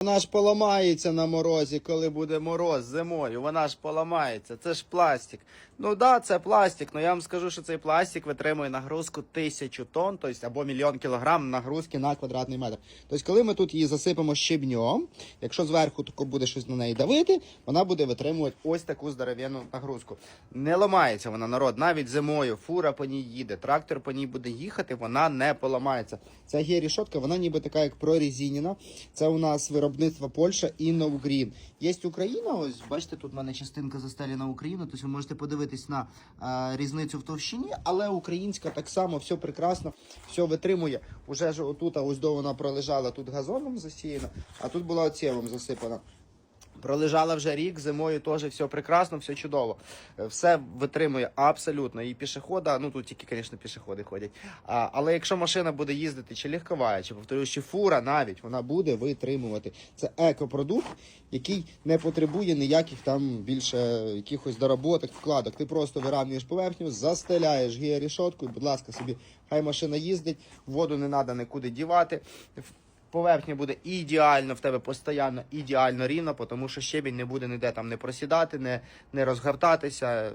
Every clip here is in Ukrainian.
Вона ж поламається на морозі, коли буде мороз зимою. Вона ж поламається. Це ж пластик. Ну да, це пластик. Ну я вам скажу, що цей пластик витримує нагрузку тисячу тонн, тобто або мільйон кілограм нагрузки на квадратний метр. Тобто, коли ми тут її засипемо щебнем, якщо зверху тако буде щось на неї давити, вона буде витримувати ось таку здоров'яну нагрузку. Не ламається вона, народ. Навіть зимою фура по ній їде, трактор по ній буде їхати, вона не поламається. Ця гірішотка, вона ніби така, як прорезинена. Це у нас виробництво Польща і. Є Україна, ось бачите, тут в мене частинка застелена Україна, тобто ви можете подивитись на е, різницю в товщині, але українська так само, все прекрасно, все витримує. Уже ж отут, ось до вона пролежала тут газоном засіяна, а тут була оцєвом засипана. Пролежала вже рік, зимою теж все прекрасно, все чудово. Е, Все витримує абсолютно. І пішохода, ну тут тільки, звісно, пішоходи ходять. А, але якщо машина буде їздити, чи легкова, чи повторюю, чи фура навіть, вона буде витримувати. Це екопродукт, який не потребує ніяких там більше якихось доработок, вкладок. Ти просто вирівнюєш поверхню, застеляєш гіарішоткою, будь ласка, собі хай машина їздить, воду не треба нікуди дівати. Поверхня буде ідеально в тебе постійно, ідеально рівно, тому що щебінь не буде ніде там не просідати, не, не розгортатися.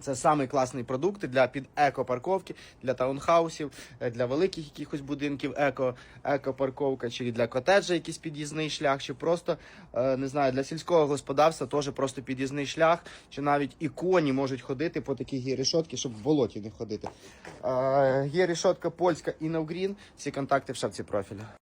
Це самий класний продукт для під екопарковки, для таунхаусів, е, для великих якихось будинків еко, екопарковка, чи для котеджа якийсь під'їзний шлях, чи просто е, не знаю, для сільського господарства теж просто під'їзний шлях, чи навіть і коні можуть ходити по такій гірішотці, щоб в болоті не ходити. Е, Є рішотка польська Інновгрін, всі контакти в шапці профіля.